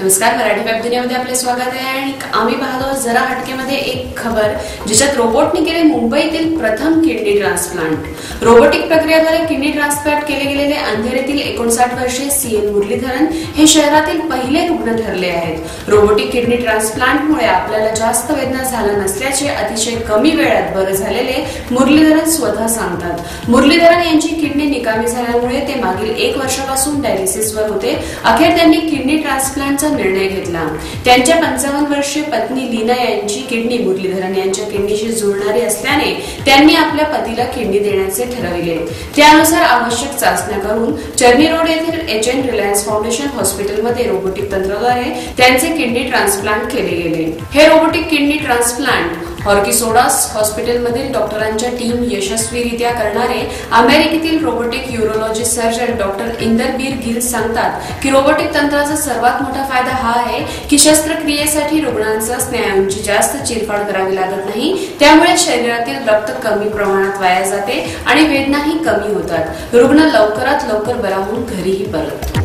नमस्कार मराठी वेब दुनियामध्ये आपले स्वागत आहे आणि आम्ही पाहतो जरा हटकेमध्ये एक खबर ज्याच्यात रोबोटने केले मुंबईतील प्रथम किडनी ट्रान्सप्लांट. रोबोटिक प्रक्रियेद्वारे किडनी ट्रान्सप्लांट केले गेलेले अंधेरीतील एकोणसाठ वर्षीय सीएन मुरलीधरन हे शहरातील पहिले रुग्ण ठरले आहेत. रोबोटिक किडनी ट्रान्सप्लांटमुळे आपल्याला जास्त वेदना झाल्या नसल्याचे अतिशय कमी वेळात बरं झालेले मुरलीधरन स्वतः सांगतात. मुरलीधरन यांची किडनी निकामी झाल्यामुळे ते मागील एक वर्षापासून डायलिसिसवर होते. अखेर त्यांनी किडनी ट्रान्सप्लांट ट्रान्सप्लांटचा निर्णय घेतला. त्यांच्या पंचावन्न वर्षीय पत्नी लीना यांची किडनी मुरलीधरन यांच्या किडनीशी जुळणारी असल्याने त्यांनी आपल्या पतीला किडनी देण्याचे ठरविले. त्यानुसार आवश्यक चाचण्या करून चर्नी रोड येथील एच एन रिलायन्स फाउंडेशन हॉस्पिटलमध्ये रोबोटिक तंत्राद्वारे त्यांचे किडनी ट्रान्सप्लांट केले गेले. हे रोबोटिक किडनी ट्रान्सप्लांट हॉर्किसोडास हॉस्पिटलमधील डॉक्टरांच्या टीम यशस्वीरित्या करणारे अमेरिकेतील robotic urology surgeon doctor Inderbir Gill सांगतात की रोबोटिक तंत्राचा सर्वात मोठा फायदा हा आहे की शस्त्रक्रियेसाठी रुग्णांचा स्नायूंची जास्त चिरफाड करावी लागत नाही. त्यामुळे शरीरातील रक्त कमी प्रमाणात वाया जाते आणि वेदनाही कमी होतात. रुग्ण लवकरात लवकर बरा होऊन घरीही परत